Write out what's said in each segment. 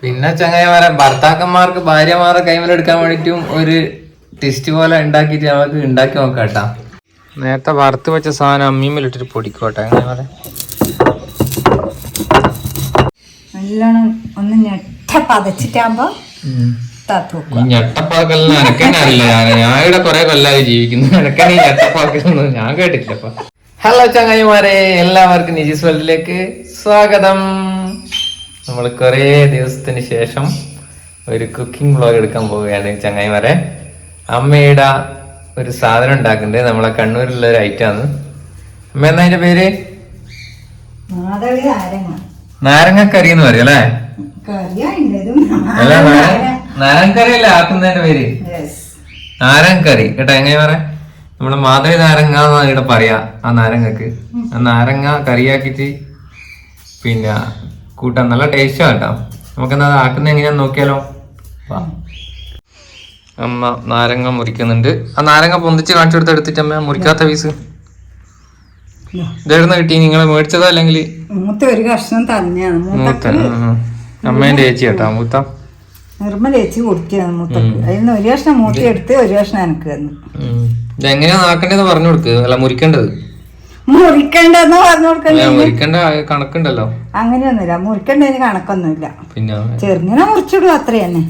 പിന്നെ ചങ്ങായിമാരെ ഭർത്താക്കന്മാർക്ക് ഭാര്യമാരെ കൈമലെടുക്കാൻ വേണ്ടിയിട്ടും ഒരു ടെസ്റ്റ് പോലെ ഉണ്ടാക്കിയിട്ട് നമുക്ക് ഉണ്ടാക്കി നോക്കാം കേട്ടാ. നേരത്തെ വറുത്ത് വെച്ച സാധനം അമ്മീമ്മലിട്ടിട്ട് പൊടിക്കോട്ടെ അങ്ങനെ പറയാം നല്ലോണം ഒന്ന് ഞെട്ട പതച്ചിട്ടാകുമ്പോ താത്തു ഈ ഞെട്ടപ്പാക്കെല്ലാം എനക്കെന്നെ അറിയില്ല ഞാൻ ഞാൻ ഇവിടെ കുറെ കൊല്ലാതെ ജീവിക്കുന്നു ഈ ഞാൻ കേട്ടിട്ടില്ലപ്പ ഹലോ ചങ്ങായിമാരെ എല്ലാവർക്കും നിജീസ് വേൾഡിലേക്ക് സ്വാഗതം. നമ്മൾ കുറേ ദിവസത്തിന് ശേഷം ഒരു കുക്കിംഗ് വ്ളോഗ് എടുക്കാൻ പോവുകയാണ് ചങ്ങായിമാരെ. അമ്മയുടെ ഒരു സാധനം ഉണ്ടാക്കുന്നുണ്ട്. നമ്മളെ കണ്ണൂരിലുള്ള ഒരു ഐറ്റം ആണ്. അമ്മ എന്നാ അതിന്റെ പേര്? നാരങ്ങക്കറി എന്ന് പറയും അല്ലേ? അല്ല നാരങ്ങക്കറി അല്ലേ ആക്കുന്നതിന്റെ പേര്. നാരങ്ങക്കറി. കേട്ടോ എങ്ങനെ പറ നമ്മളെ മാധവി നാരങ്ങ എന്നാണ് ഇവിടെ പറയാ ആ നാരങ്ങക്ക്. ആ നാരങ്ങ കറിയാക്കിട്ട് പിന്നെ കൂട്ടാൻ നല്ല ടേസ്റ്റാ കേട്ടോ. നമുക്കെന്നാ എന്താ ആക്കുന്ന എങ്ങനെയാന്ന് നോക്കിയാലോ? അമ്മ നാരങ്ങ മുറിക്കുന്നുണ്ട്. ആ നാരങ്ങ പൊന്തിച്ച് കാണിച്ചു കൊടുത്ത് എടുത്തിട്ട് അമ്മ മുറിക്കാത്ത പീസ് ഇതായിരുന്നു ഇതെവിടുന്ന് കിട്ടി? നിങ്ങളെ മേടിച്ചതാ അല്ലെങ്കിൽ? മൂത്ത ഒരു കഷ്ണം തന്നെയാണ്. മൂത്ത അമ്മേന്റെ ചേച്ചി കേട്ടോ മൂത്ത. നിർമ്മല ചേച്ചി കൊടുക്കുകയാണ് മൂത്തക്ക്. അതിൽ ഒരു കഷ്ണം മൂത്തി എടുത്ത് ഒരു കഷ്ണം എനിക്ക് തന്നു. ഇതെങ്ങനെയാ നാക്കേണ്ടത് പറഞ്ഞു കൊടുക്കുക അല്ല മുറിക്കേണ്ടത്. മുറിക്കണ്ടെന്ന് പറഞ്ഞു കൊടുക്കണ്ട കണക്കുണ്ടല്ലോ. അങ്ങനെയൊന്നുമില്ല. മുറിക്കണ്ടതിന് കണക്കൊന്നുമില്ല. പിന്നെ? ചെറുങ്ങനെ മുറിച്ചിടുക അത്ര തന്നെ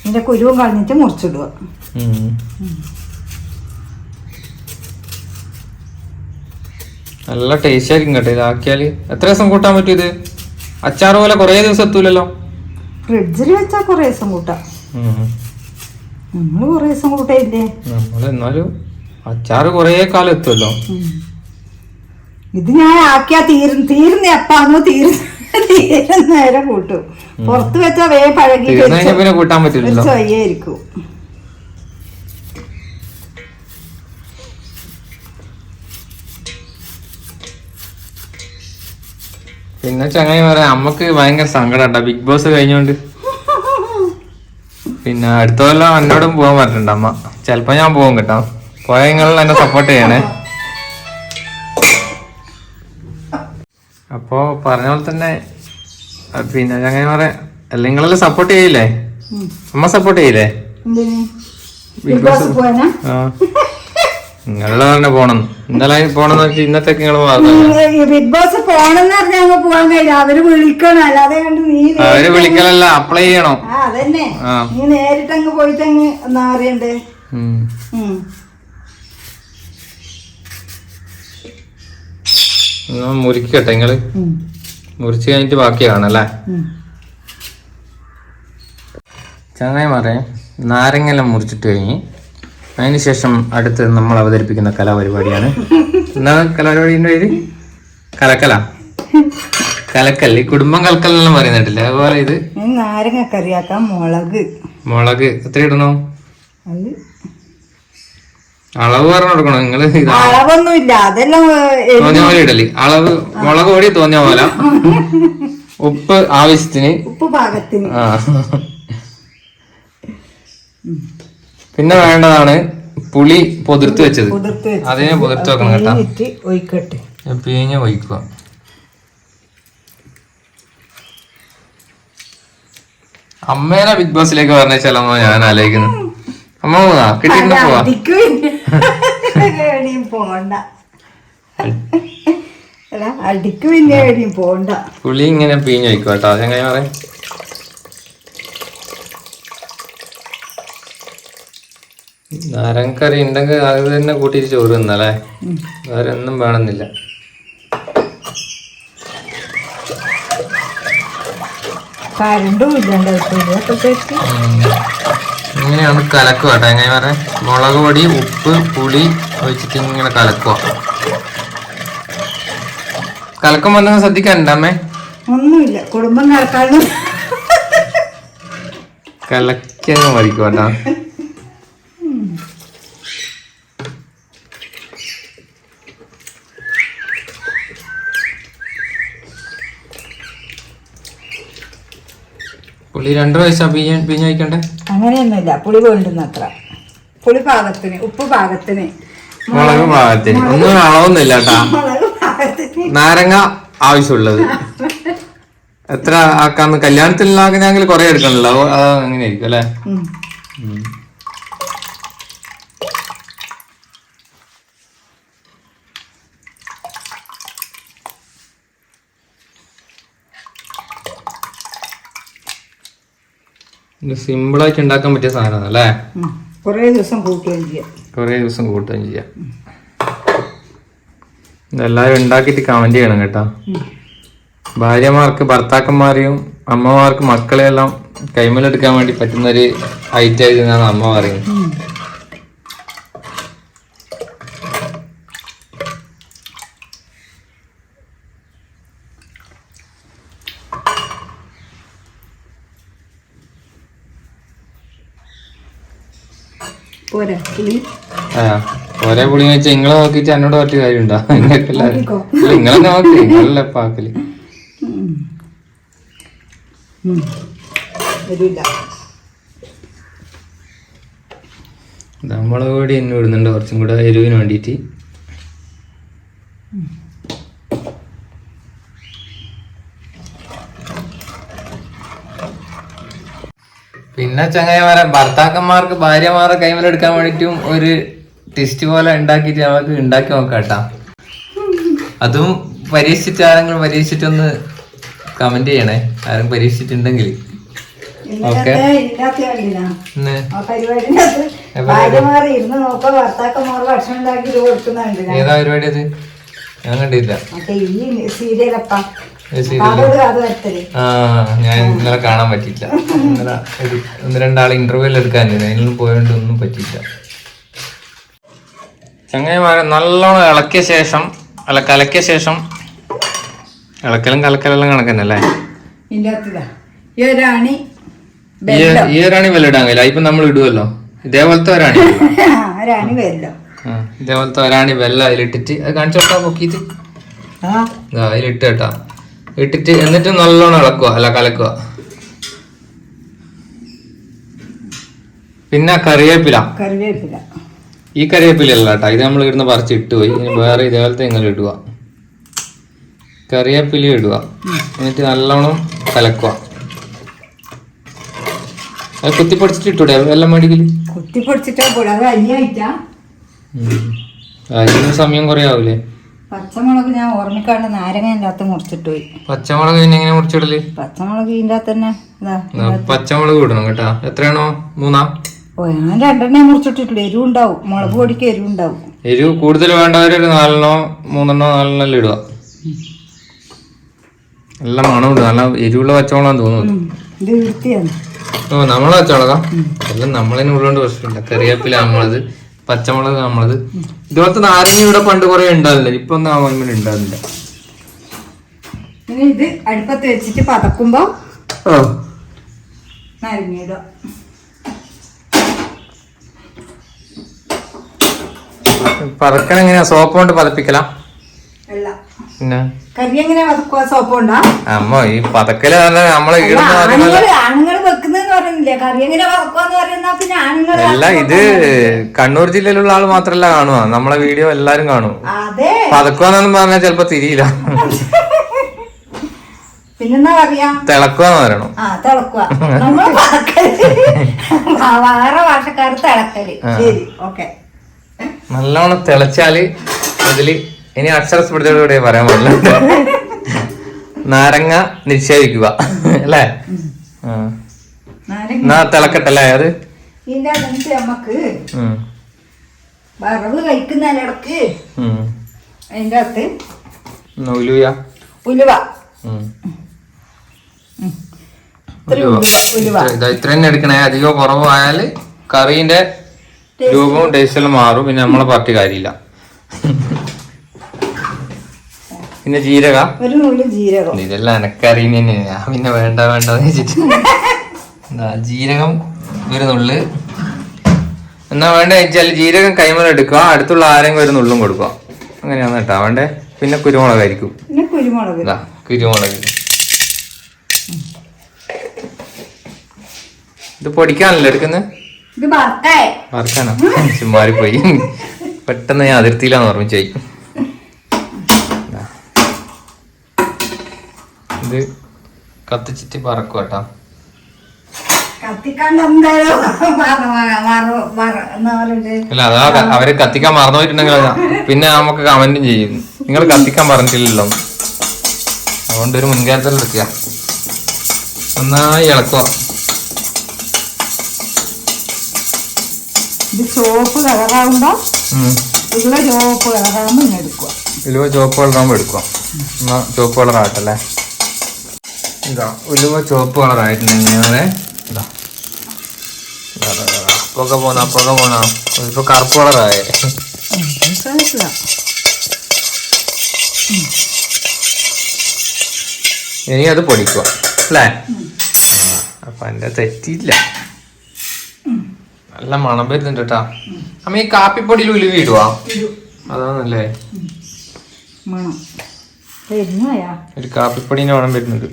ഇതിന്റെ കുരുവും കളഞ്ഞിട്ട് മുറിച്ചിടുക. നല്ല ടേസ്റ്റ് ആയിരിക്കും കേട്ടോ ഇതാക്കിയാൽ എത്ര ദിവസം കൂട്ടാൻ പറ്റും ഇത്? അച്ചാർ പോലെ കുറേ ദിവസം എത്തൂലല്ലോ? ഫ്രിഡ്ജിൽ വെച്ചാൽ കുറേ ദിവസം കൂട്ടാം. നമ്മൾ കുറേ ദിവസം കൂട്ടയില്ലേ നമ്മൾ എന്നാലും അച്ചാറ് കൊറേ കാലം എത്തുമല്ലോ ഇത് ഞാൻ ആക്കിയാ തീരും തീരുന്ന എപ്പാന്നോ തീരുന്ന തീരുന്ന നേരം കൂട്ടും. പുറത്ത് വെച്ചാ വേ പഴകി പിന്നെ കൂട്ടാൻ പറ്റില്ല പിന്നെ ചങ്ങായി പറയാം അമ്മയ്ക്ക് ഭയങ്കര സങ്കടം ബിഗ് ബോസ് കഴിഞ്ഞോണ്ട്. പിന്നെ അടുത്ത കൊല്ലം എന്നോടും പോകാൻ പറഞ്ഞിട്ടുണ്ട് അമ്മ. ചിലപ്പോ ഞാൻ പോകും കേട്ടോ. പോയ നിങ്ങൾ എന്നെ സപ്പോർട്ട് ചെയ്യണേ. അപ്പോ പറഞ്ഞ പോലെ തന്നെ പിന്നെ പറയാം. അല്ലെങ്കിൽ നിങ്ങളെല്ലാം സപ്പോർട്ട് ചെയ്യില്ലേ? അമ്മ സപ്പോർട്ട് ചെയ്യില്ലേ? ബിഗ് ബോസ് ആ. നിങ്ങളുടെ പറഞ്ഞ പോണം ഇന്നലെ പോണെന്ന് വെച്ചാൽ ഇന്നത്തേക്ക് നിങ്ങൾ ബിഗ് ബോസ് പോണെന്ന് പറഞ്ഞാൽ അങ്ങ് പോവാൻ കഴിയില്ല. അവർ വിളിക്കണം. അല്ലാതെ കണ്ട് നീ നേ- അവർ വിളിക്കലല്ല. അപ്ലൈ ചെയ്യണോ. അതന്നെ. നീ നേരിട്ട് അങ്ങ് പോയിട്ട് അങ്ങ് എന്നാ അറിയണ്ടേ ഉം. ഉം. എന്നാ മുറിക്കട്ടെ നിങ്ങൾ. മുറിച്ച് കഴിഞ്ഞിട്ട് ബാക്കി കാണല്ലേ. ചങ്ങായി മാറേ നാരങ്ങെല്ലാം മുറിച്ചിട്ട് കഴിഞ്ഞ് അതിന് ശേഷം അടുത്ത് നമ്മൾ അവതരിപ്പിക്കുന്ന കലാപരിപാടിയാണ്. എന്നാ കലാപരിപാടിന്റെ പേര്? കലക്കല. കലക്കൽ ഈ കുടുംബം കലക്കലെല്ലാം പറയുന്നുണ്ടല്ലേ അതുപോലെ ഇത്? നാരങ്ങ കറിയാക്കാം മുളക്. മുളക്. എത്ര ഇടണോ? അത് അളവ് പറഞ്ഞു കൊടുക്കണം. നിങ്ങൾ അളവൊന്നുമില്ല. അതെല്ലാം തോന്നിയ പോലെ ഇടൽ. അളവ് മുളക് പൊടി തോന്നിയ പോലെ ഉപ്പ് ആവശ്യത്തിന്. ഉപ്പ് പാകത്തിന്. പിന്നെ വേണ്ടതാണ് പുളി പൊതിർത്ത് വെച്ചത്. അതിനെ പൊതിർത്ത് വെക്കണം കേട്ടോ. പിഴിഞ്ഞ ഒഴിക്കുക. അമ്മേനെ ബിഗ് ബോസിലേക്ക് പറഞ്ഞാലോ ഞാൻ ആലോചിക്കുന്നു. അമ്മ പോവാ. കിട്ടിയിട്ട് പോവാ എവിടെയും പോണ്ട. അല്ല അടിക്ക് പിന്നെ എവിടെയും പോണ്ട. പുളി ഇങ്ങനെ പിഴിഞ്ഞ് കേട്ടോ. പറയാം? നാരങ്ങക്കറി ഉണ്ടെങ്കിൽ അത് തന്നെ കൂട്ടിയിട്ട് ചോറ് തിന്നല്ലേ? വേറെ ഒന്നും വേണമെന്നില്ല. കരണ്ടും ഇല്ലണ്ട അപ്പോഴത്തേക്ക് ഇങ്ങനെയാണ് കലക്കുക കേട്ടോ എങ്ങനെ പറയാം? മുളക് പൊടി ഉപ്പ് പുളി ഒഴിച്ചിട്ട് ഇങ്ങനെ കലക്കുക കലക്കം വന്നത് ശ്രദ്ധിക്കാനുണ്ടമ്മേ ഒന്നുമില്ല. കുടുംബം കറക്കാനും കലക്കങ്ങ് മതിക്കും കേട്ടോ പുളി രണ്ടര വയസ്സാ പിഞ്ഞ പിഞ്ഞ കഴിക്കണ്ടേ അങ്ങനെയൊന്നുമില്ല. പുളി വേണ്ടുന്ന അത്ര പുളി പാകത്തിന് ഉപ്പ് പാകത്തിന്. മുളക് പാകത്തിന്. ഒന്നും അളവൊന്നുമില്ല കേട്ടാ. മുളക് പാകത്തിന്. നാരങ്ങ ആവശ്യമുള്ളത്. എത്ര ആക്കാന്ന്? കല്യാണത്തിലാക്കുന്നെങ്കിൽ കുറെ എടുക്കണല്ലോ. അത് അങ്ങനെ ആയിരിക്കും അല്ലേ ഉം. ആയിട്ട് ഉണ്ടാക്കാൻ പറ്റിയ സാധനമാണ് അല്ലേ കുറേ ദിവസം കൂട്ടുകയും ചെയ്യാം. കുറേ ദിവസം കൂട്ടുകയും ചെയ്യാം. ഇതെല്ലാവരും ഉണ്ടാക്കിയിട്ട് കമന്റ് ചെയ്യണം കേട്ടോ. ഭാര്യമാർക്ക് ഭർത്താക്കന്മാരെയും അമ്മമാർക്ക് മക്കളെയെല്ലാം കൈമലെടുക്കാൻ വേണ്ടി പറ്റുന്ന ഒരു ഐറ്റം ആയിരുന്നാണ് അമ്മ പറയുന്നത്. ഒരേ പുളി വെച്ചാൽ നിങ്ങളെ നോക്കിട്ട് എന്നോട് പറ്റിയ കാര്യമുണ്ടോ. നിങ്ങളെ നോക്കി നിങ്ങളല്ലേ പാക്കൽ. നമ്മളെ കൂടി എന്നെ വിടുന്നുണ്ട് കുറച്ചും കൂടെ എരിവിന് വേണ്ടിയിട്ട്. പിന്നെ ചങ്ങായിമാരെ ഭർത്താക്കന്മാർക്ക് ഭാര്യമാരെ കൈമലെടുക്കാൻ വേണ്ടിയിട്ടും ഒരു ടെസ്റ്റ് പോലെ ഉണ്ടാക്കിയിട്ട് നമുക്ക് ഉണ്ടാക്കി നോക്കാട്ടാ കേട്ടാ. അതും പരീക്ഷിച്ചിട്ട് ആരെങ്കിലും പരീക്ഷിച്ചിട്ടൊന്ന് കമന്റ് ചെയ്യണേ. ആരും പരീക്ഷിച്ചിട്ടുണ്ടെങ്കിൽ. ഓക്കെ. ഏതാ പരിപാടി അത്? ഞാൻ കണ്ടില്ല. ആ ഞാൻ ഇന്നലെ കാണാൻ പറ്റില്ല ഇന്നലെ ഒന്ന് രണ്ടാൾ ഇന്റർവ്യൂ എടുക്കാൻ അതിനൊന്നും പോയോണ്ട് ഒന്നും പറ്റിയില്ല. ചങ്ങായിമാരെ നല്ലോണം ഇളക്കിയ ശേഷം അല്ല കലക്കിയ ശേഷം ഇളക്കലും കലക്കലെല്ലാം കണക്കന്നല്ലേ? ഈ ഒരാണി ഈ ഈ ഒരാണി വില ഇടാൻ കഴിയില്ല. ഇപ്പൊ നമ്മൾ ഇടുമല്ലോ ഇതേപോലത്തെ ഒരാണി. ഇതേപോലത്തെ ഒരാണി വെല്ല അതിലിട്ടിട്ട് അത് കാണിച്ചോട്ടാ കൊടുത്താ പൊക്കിയിട്ട്. ആ. ഇതാ അതിലിട്ട് കേട്ടാ. ഇട്ടിട്ട് എന്നിട്ട് നല്ലോണം ഇളക്കുക അല്ല കലക്കുക പിന്നെ കറിവേപ്പില. കറിവേപ്പില. ഈ കറിവേപ്പില അല്ല കേട്ടോ ഇത് നമ്മൾ ഇവിടുന്ന് പറിച്ച് ഇട്ടുപോയി ഇനി വേറെ ഇതേപോലത്തെ ഇങ്ങനെ ഇടുക കറിവേപ്പില ഇടുക എന്നിട്ട് നല്ലോണം കലക്കുക അത് കുത്തിപ്പൊടിച്ചിട്ട് ഇട്ടൂടെ വെള്ളം മേടിക്കൽ? കുത്തി പൊടിച്ചിട്ടാ കൂടെ അത് അതിന് സമയം കുറേ ആവൂലേ? പച്ചമുളക് ഞാൻ ഓർമ്മിക്കാണ്ട് നാരങ്ങ എന്റെ അകത്ത് മുറിച്ചിട്ട് പോയി. പച്ചമുളക് പിന്നെ എങ്ങനെ മുറിച്ചിടൽ? പച്ചമുളക് ഇതിന്റെ അകത്ത് തന്നെ പച്ചമുളക് ഇടണം കേട്ടാ. എത്രയാണോ? മൂന്നാ? ഓ ഞാൻ രണ്ടെണ്ണേ എരിവ് എരിവുണ്ടാവും. മുളക് പൊടിക്ക് എരിവുണ്ടാവും. എരിവ് കൂടുതൽ വേണ്ടവരൊരു നാലെണ്ണോ മൂന്നെണ്ണോ നാലെണ്ണോ എല്ലാം ഇടുക? നല്ല എരിവുള്ള പച്ചമുളകാന്ന് തോന്നുന്നു. ഇത് വൃത്തിയാണ്. ഓ നമ്മളെ പച്ചമുളകാ? എല്ലാം നമ്മളതിനുള്ളതുകൊണ്ട് പ്രശ്നമില്ല. കറിവേപ്പില നമ്മളത് പച്ചമുളക് നമ്മളത്. ഇതുപോലത്തെ നാരങ്ങ ഇവിടെ പണ്ട് കുറെ ഉണ്ടാവില്ല ഇപ്പൊ ഒന്നും ആ മണ്ണിൽ ഉണ്ടാവില്ല ഇനി ഇത് അടുപ്പത്ത് വെച്ചിട്ട് പതക്കുമ്പോ നാരങ്ങ ഇടുക പതക്കണ എങ്ങനെയാ? സോപ്പ് കൊണ്ട് പതപ്പിക്കലാ? പിന്നെ? കറി എങ്ങനെ സോപ്പ് കൊണ്ടാ? അമ്മ ഈ പതക്കൽ നമ്മളെ വെക്കുന്നതെന്ന് പറയുന്നില്ല കറി എങ്ങനെ വതക്കുവാന്ന് പറയുന്ന പിന്നെ ആണുങ്ങൾ അല്ല ഇത് കണ്ണൂർ ജില്ലയിലുള്ള ആൾ മാത്രല്ല കാണുക. നമ്മളെ വീഡിയോ എല്ലാരും കാണും. അതെ. പതക്കുവാന്നും പറഞ്ഞാൽ ചെലപ്പോ തിരിയില്ല. പിന്നെന്താ പറയാ? തിളക്കുവാന്ന് പറയണം. ആ തിളക്കുക നമ്മൾ പതക്കൽ വേറെ ഭാഷക്കാർ തിളക്കൽ. ശരി ഓക്കെ. നല്ലോണം തിളച്ചാൽ അതിൽ ഇനി അക്ഷരസ്പൃതിയോടുകൂടി പറയാൻ പാടില്ല. നാരങ്ങ നിക്ഷേപിക്കുക. അല്ലേ? ആ. എന്നാ തിളക്കട്ടല്ലേ അത്? ഇതിന്റെ അകത്ത് നമുക്ക്. വറവ് കഴിക്കുന്നതിനിടക്ക്. അതിന്റെ അകത്ത് ഉലുവ ഉലുവ. ഉം. ഇത്തിരി ഉലുവ. ഉലുവ ഉലുവ. ഇത്ര- ഇതാ ഇത്ര തന്നെ എടുക്കണേ. അധികം കുറവായാൽ കറീന്റെ രൂപവും ടേസ്റ്റും മാറും. പിന്നെ നമ്മളെ പാർട്ടി കാര്യമില്ല. പിന്നെ ജീരക. ഇതെല്ലാം എനക്കറിയുന്ന പിന്നെ വേണ്ട വേണ്ടെന്ന് വെച്ചിട്ട്. എന്താ ജീരകം വരുന്നുള്ളു നുള്ള്. എന്നാ വേണ്ടേ വെച്ചാൽ ജീരകം കൈമല എടുക്കുക. അടുത്തുള്ള ആരെങ്കിലും ഒരു നുള്ളും കൊടുക്കുക. അങ്ങനെയാണ് കേട്ടോ. വേണ്ടേ? പിന്നെ കുരുമുളകായിരിക്കും. പിന്നെ കുരുമുളക്. ഇതാ കുരുമുളക്. ഇത് പൊടിക്കാണല്ലോ എടുക്കുന്നത് ഇത് ചുമ്മാരി പോയി പെട്ടെന്ന് ഞാൻ അതിർത്തിയിലാന്ന് ഓർമ്മിച്ചായി. ഇത് കത്തിച്ചിട്ട് പറക്കും കേട്ടാ കത്തിക്കാണ്ട് എന്തായാലും മറ- മറ- മറ- മറ- എന്നാ പറയണ്ടേ? അല്ല അതാ അവർ കത്തിക്കാൻ മറന്നു പോയിട്ടുണ്ടെങ്കിൽ പിന്നെ നമുക്ക് കമന്റും ചെയ്യും. നിങ്ങൾ കത്തിക്കാൻ പറഞ്ഞിട്ടില്ലല്ലോ. അതുകൊണ്ട് ഒരു മുൻകരുതൽ എടുക്കുക. നന്നായി ഇളക്കുക. ഉം. ഉള്ള ചുവപ്പ് കളറാകുമ്പോ ഇങ്ങനെ എടുക്കുക. ഉലുവ ചോപ്പ് കളറാകുമ്പോൾ എടുക്കുക. എന്നാ ചോപ്പ് കളർ ആവട്ടല്ലേ ഇതാ ഉലുവ ചോപ്പ് കളർ ആയിട്ടുണ്ടെങ്കിൽ ഇതാ. പുക പോന്ന പുക പോന്ന ഇപ്പൊ കറുപ്പ് കളറായേ ഇനി അത് പൊടിക്കുക അല്ലേ? അപ്പൊ എന്റെ തെറ്റിയില്ല. നല്ല മണം വരുന്നുണ്ട് കേട്ടാ. അമ്മ ഈ കാപ്പിപ്പൊടിയിൽ ഉലുവി ഇടുവാ? അതാണല്ലേ. ഒരു കാപ്പിപ്പൊടിന്റെ മണം വരുന്നുണ്ട്.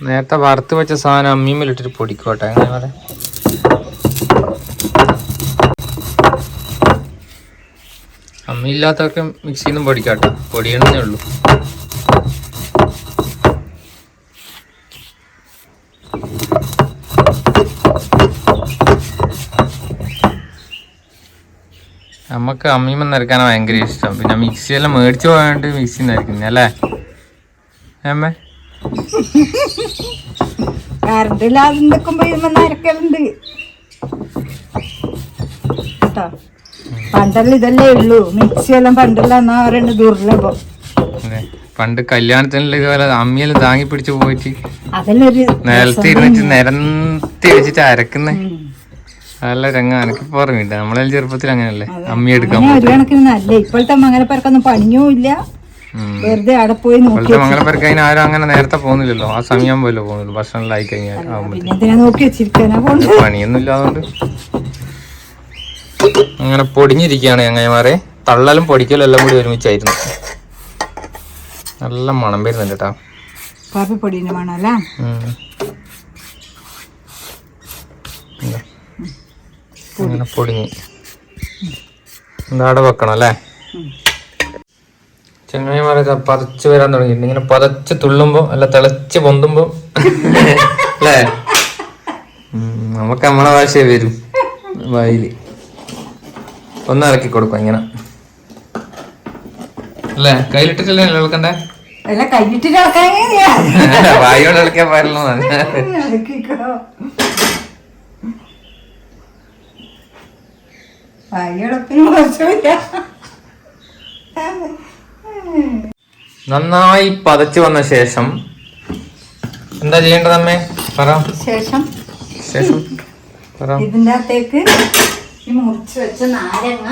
നേരത്തെ വറുത്ത് വെച്ച സാധനം അമ്മീമ്മലിട്ടിട്ട് പൊടിക്കോട്ടെ അങ്ങനെ പറയാം അമ്മയില്ലാത്തൊക്കെ മിക്സിയിൽ നിന്നും പൊടിക്കാട്ടെ പൊടിയണമെന്നേ ഉള്ളൂ. നമുക്ക് അമ്മീമ്മ നിരക്കാനാണ് ഭയങ്കര ഇഷ്ടം. പിന്നെ മിക്സിയെല്ലാം മേടിച്ചു പോയാണ്ട് മിക്സി നിരക്കുന്നേ അല്ലേ? അമ്മേ. കറണ്ട് ഇല്ലാതെ നിൽക്കുമ്പോ ഇതുമ്മ നരക്കലുണ്ട്. കേട്ടോ പണ്ടെല്ലാം ഇതല്ലേ ഉള്ളൂ. മിക്സി എല്ലാം പണ്ടല്ല എന്നാ പറയുന്നത് ദുർലഭം. പണ്ട് കല്യാണത്തിനുള്ള ഇതുപോലെ അമ്മിയെല്ലാം താങ്ങി പിടിച്ച് പോയിട്ട് നിലത്ത് ഇരുന്നിട്ട് നിരത്തി വെച്ചിട്ട് അരക്കുന്നേ. നല്ല രംഗം എനക്കിപ്പോ നമ്മളെല്ലാം ചെറുപ്പത്തിൽ അങ്ങനെയല്ലേ? അമ്മി എടുക്കാൻ നല്ല. ഇപ്പോഴത്തെ മംഗലപ്പേർക്കൊന്നും പണിയും ഇല്ല. വെറുതെ അവിടെ പോയി നോക്കി അതിന് ആരും അങ്ങനെ നേരത്തെ പോകുന്നില്ലല്ലോ. ആ സമയം പോലെ പോകുന്നുള്ളൂ ഭക്ഷണം ആയി കഴിഞ്ഞാൽ നോക്കി വെച്ചിരിക്കാനാ പണിയൊന്നും ഇല്ലാതുകൊണ്ട് അങ്ങനെ പൊടിഞ്ഞിരിക്കുകയാണ് ചങ്ങായിമാരെ. തള്ളലും പൊടിക്കലും എല്ലാം കൂടി ഒരുമിച്ചായിരുന്നു. നല്ല മണം വരുന്നുണ്ട് കേട്ടോ മണമല്ല. അങ്ങനെ പൊടിഞ്ഞ്. എന്താടെ വെക്കണം അല്ലേ? ചങ്ങായിമാരെ ഇതാ പതച്ച് വരാൻ തുടങ്ങി. ഇങ്ങനെ പതച്ച് തുള്ളുമ്പോ അല്ല തിളച്ച് പൊന്തുമ്പോ. അല്ലേ? നമുക്ക് നമ്മളെ ഭാഷയെ വരും. വായിൽ. ഒന്ന് ഇറക്കി കൊടുക്കാം ഇങ്ങനെ. അല്ലേ? കയ്യിലിട്ടിട്ടല്ലേ ഇളക്കണ്ടേ? വായോട് ഇളക്കാൻ പാടില്ല കൈയടപ്പിന് നന്നായി പതച്ചു വന്ന ശേഷം എന്താ ചെയ്യേണ്ടത് അമ്മേ? പറ. ശേഷം ശേഷം പറ. ഇതിന്റെ അകത്തേക്ക് ഈ മുറിച്ച് വെച്ച നാരങ്ങ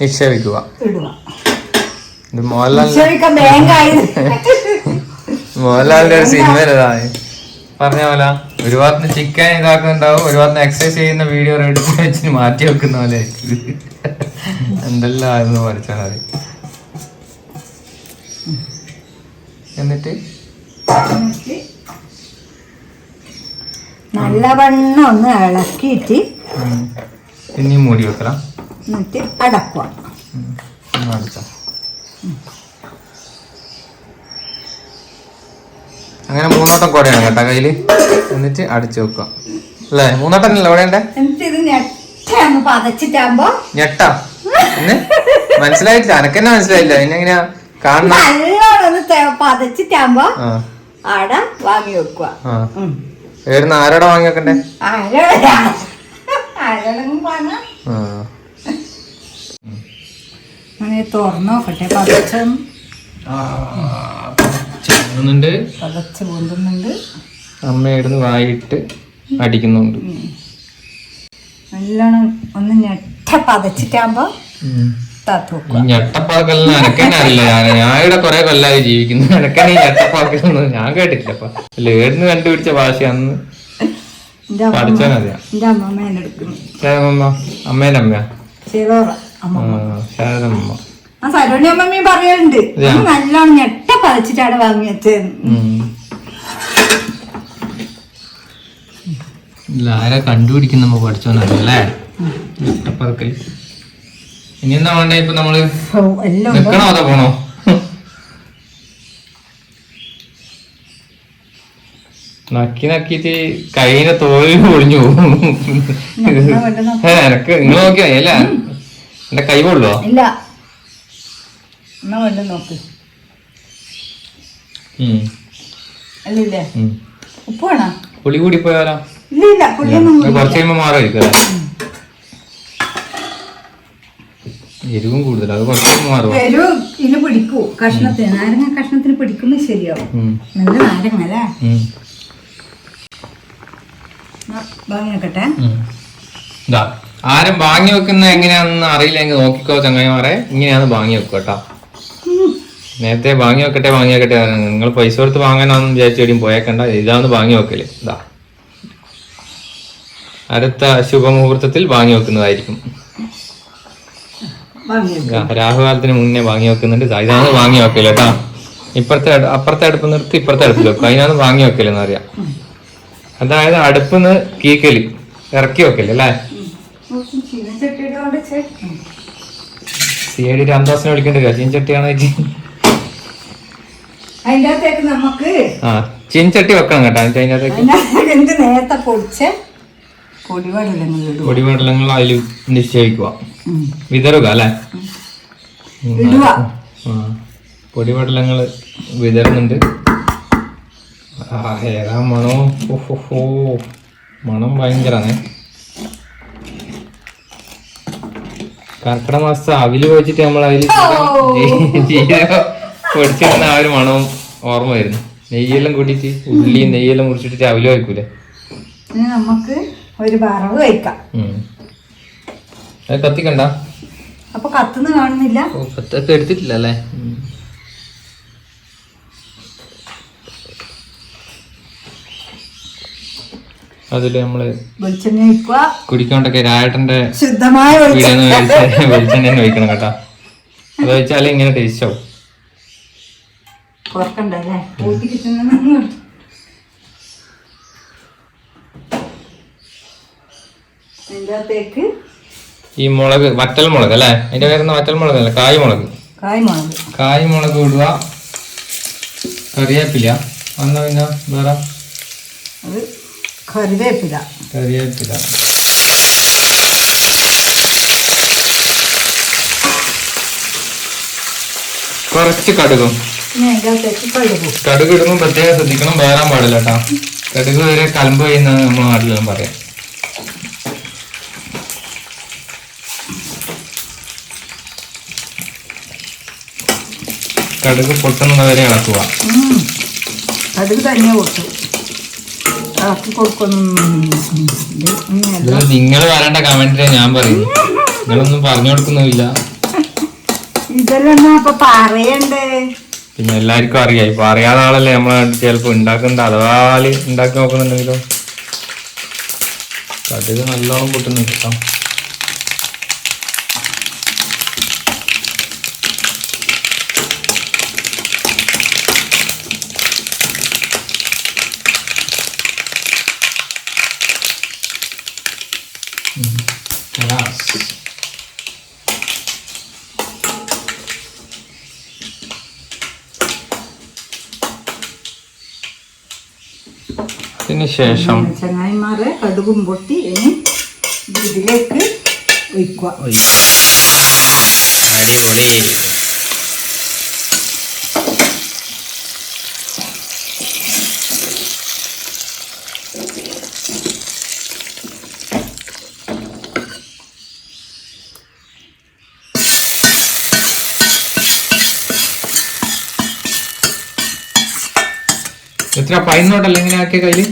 നിക്ഷേപിക്കുക. ഇടുക. ഇത് മോഹൻലാൽ നിക്ഷേപിക്കാൻ ബാങ്കായി മോഹൻലാലിന്റെ ഒരു സിനിമയിലതാണ് പറഞ്ഞ പോലെ ഒരു ഭാഗത്ത് ചിക്കൻ ഇതാക്കുന്നുണ്ടാവും ഒരു ഭാഗത്ത് എക്സസൈസ് ചെയ്യുന്ന വീഡിയോ റെഡിറ്റ് വെച്ച് മാറ്റി വെക്കുന്ന പോലെ എന്തെല്ലാം ആയിരുന്നു പഠിച്ചാൽ എന്നിട്ട് നല്ലവണ്ണം ഒന്ന് ഇളക്കിയിട്ട് പിന്നെയും മൂടി വെക്കണം. എന്നിട്ട് അടക്കുക. അങ്ങനെ മൂന്നോട്ടം കുടയാണ് കേട്ടോ കയ്യിൽ. എന്നിട്ട് അടിച്ചു വെക്കുക. അല്ലേ? മൂന്നോട്ടം അല്ലേ കുടയണ്ടേ? ഞെട്ട മനസ്സിലായിട്ടില്ല. അനക്കെന്നെ മനസ്സിലായില്ല. പിന്നെ എങ്ങനെയാ? നല്ലോണം പതച്ചിട്ടാകുമ്പോ അട വാങ്ങി വെക്കുക ആ. ഏടുന്ന ആരോടെ വാങ്ങി വെക്കണ്ടേ? തുറന്നു നോക്കട്ടെ പതച്ചും. ചെയ്യുന്നുണ്ട് പതച്ച് പൊന്തുന്നുണ്ട്. അമ്മയിടുന്ന് വായിട്ട് അടിക്കുന്നുണ്ട്. നല്ലോണം ഒന്ന് ഞെട്ട പതച്ചിട്ടാകുമ്പോ ഈ ഞെട്ടപ്പാക്കെല്ലാം എനക്കെന്നെ അറിയില്ല. ഞാൻ ഇവിടെ കുറെ കൊല്ലാതെ ജീവിക്കുന്നു. അനക്കനെ ഈ ഞെട്ടപ്പാക്കൊന്നും ഞാൻ കേട്ടിട്ടില്ല. അപ്പൊ ഏടുന്ന് കണ്ടുപിടിച്ച ഭാഷയാന്ന് എടുക്കുന്നു. ശാരദമ്മ അമ്മേന്റെ അമ്മയാ? ആ, സരോണി അമ്മമ്മയും പറയുന്നുണ്ട് നല്ലോണം ഞെട്ട പതച്ചിട്ടാണ്. ആരാ കണ്ടുപിടിക്കുന്ന പഠിച്ചോന്നല്ലേ ഞെട്ടപ്പാക്കൽ ഇനി എന്താ വേണ്ടേ? ഇപ്പൊ നമ്മൾ നിക്കണോ അതോ പോണോ? നക്കി നക്കിട്ട് കൈയിലെ തോലിൽ പൊളിഞ്ഞു പോകും. എനക്ക് നിങ്ങൾ നോക്കിയോ? അല്ല എന്റെ കൈ പോളോ ഇല്ല. നോക്ക്. പുളി കൂടി പോയാലോ കുറച്ച് കഴിയുമ്പോ മാറായിരിക്കും എരിവും കൂടുതൽ അത് കുറച്ച് മാറും എരിവ് ഇതിന് പിടിക്കൂ. കഷ്ണത്തിന്. നാരങ്ങ കഷ്ണത്തിന് പിടിക്കുമ്പോ ശരിയാവും. നല്ല നാരങ്ങ അല്ലേ ഉം, വാങ്ങി വെക്കട്ടെ. ഉം. ഇതാ ആരും വാങ്ങി വെക്കുന്ന എങ്ങനെയാണെന്ന് അറിയില്ലെങ്കിൽ നോക്കിക്കോ ചങ്ങായിമാരെ. ഇങ്ങനെയാണ് വാങ്ങി വെക്കുക കേട്ടോ. നേരത്തെ വാങ്ങി വെക്കട്ടെ വാങ്ങി വെക്കട്ടെ. നിങ്ങൾ പൈസ കൊടുത്ത് വാങ്ങാനാണെന്ന് വിചാരിച്ചു എവിടെയും പോയേക്കണ്ട. ഇതാണ് വാങ്ങി വെക്കൽ. ഇതാ അടുത്ത ശുഭമുഹൂർത്തത്തിൽ വാങ്ങി വെക്കുന്നതായിരിക്കും. രാഹുകാലത്തിന് മുന്നേ വാങ്ങി വെക്കുന്നുണ്ട്. ഇതാ, ഇതാണ് വാങ്ങി വെക്കില്ല കേട്ടാ. ഇപ്പുറത്തെ അപ്പുറത്തെ അടുപ്പ് നിർത്തി ഇപ്പുറത്തെ അടുപ്പിൽ വെക്കും. അതിനാണ് വാങ്ങി വെക്കില്ലെന്ന് അറിയാം അതായത് അടുപ്പിന്ന് കീക്കൽ ഇറക്കി വെക്കൽ അല്ലേ. സി ഐ ഡി രാംദാസിനെ വിളിക്കേണ്ട ചീൻചട്ടിയാണ് അതിന്റെ അകത്തേക്ക് നമുക്ക് ആ ചീൻചട്ടി വെക്കണം കേട്ടോ. അതിന്റെ അകത്തേക്ക് അതിനകത്തേക്ക് എന്ത് നേരത്തെ പൊടിച്ച്? പൊടിപടലങ്ങൾ അതിൽ നിശ്ചയിക്കുക. വിതറുക അല്ലേ? പൊടിപടലങ്ങൾ വിതറുന്നുണ്ട്. ഏതാ മണോ? ഓ. മണം ഭയങ്കരാണ്. കർക്കിടക മാസത്തെ അവിൽ വെച്ചിട്ട് നമ്മൾ അതിൽ ജീരകം പൊടിച്ചിരുന്ന ആ ഒരു മണവും ഓർമ്മ വരുന്നു. നെയ്യെല്ലാം കൂട്ടിയിട്ട് ഉള്ളി നെയ്യെല്ലാം മുറിച്ചിട്ട് അവിൽ വയ്ക്കൂലേ നമുക്ക് ഒരു വറവ് വയ്ക്കാം കത്തിക്കണ്ട. അപ്പൊ കത്തുന്ന് കാണുന്നില്ല. എടുത്തിട്ടില്ല അല്ലേ? അതിൽ നമ്മൾ കുടിക്കാണ്ടൊക്കെ രായേട്ടന്റെ ശുദ്ധമായ വെളിച്ചെണ്ണ. ഒഴിക്കണം കേട്ടോ. അത് വെച്ചാൽ ഇങ്ങനെ ടേസ്റ്റ് ആവും. അകത്തേക്ക് ഈ മുളക് വറ്റൽ മുളക് അല്ലേ? അതിന്റെ പേരുന്ന വറ്റൽ മുളക് അല്ല? കായ്മുളക്. കായ്മുളക്. കായ് മുളക് ഇടുക. കറിവേപ്പില. വന്ന പിന്നെ വേറെ? അത് കറിവേപ്പില. കറിവേപ്പില. കുറച്ച് കടുകും. കടുക്. ഇടുമ്പോൾ പ്രത്യേകം ശ്രദ്ധിക്കണം. വേറാൻ പാടില്ല കേട്ടോ. കടുക് വരെ കലമ്പ് കഴിയുന്നത് നമ്മൾ നാട്ടിലെല്ലാം പറയാം. കടുക് പൊട്ടുന്നത് വരെ ഇളക്കുക. കടുക് തന്നെ ഇളക്കി കൊടുക്കൊന്നും. നിങ്ങൾ വരേണ്ട കമന്റിലെ ഞാൻ പറയും നിങ്ങളൊന്നും പറഞ്ഞു കൊടുക്കുന്നുമില്ല. ഇതെല്ലാം അപ്പൊ പറയണ്ടേ? പിന്നെ എല്ലാവർക്കും അറിയാം. ഇപ്പൊ അറിയാത്ത ആളല്ലേ നമ്മളെ ചിലപ്പോ ഉണ്ടാക്കുന്നുണ്ട്. അഥവാ ആൾ ഉണ്ടാക്കി നോക്കുന്നുണ്ടെങ്കിലോ. കടുക് നല്ലോണം പൊട്ടുന്നുണ്ട് കേട്ടോ. ഗ്ലാസ്. അതിന് ശേഷം ചങ്ങായിമാരെ കടുകും പൊട്ടി ഇനി ഇത് ഇതിലേക്ക് ഒഴിക്കുക. അടിപൊളി. എത്ര പൈന്നോട്ടല്ല എങ്ങനെ ആക്കിയ കയ്യിൽ?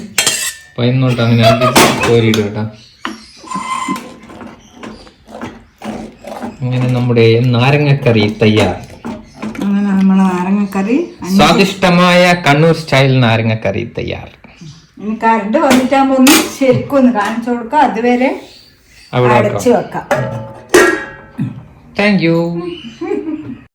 പൈന്നോട്ട് അങ്ങനെ ആക്കി കോരിയിട്ട് കേട്ടാ. അങ്ങനെ നമ്മുടെ നാരങ്ങക്കറി തയ്യാർ. സ്വാദിഷ്ടമായ കണ്ണൂർ സ്റ്റൈൽ നാരങ്ങക്കറി തയ്യാർ. ഇനി കറണ്ട് വന്നിട്ടാകുമ്പോ ഒന്ന് ശരിക്കും ഒന്ന് കാണിച്ചു കൊടുക്കാം. അതുവരെ അടച്ചു വെക്കാം. Thank you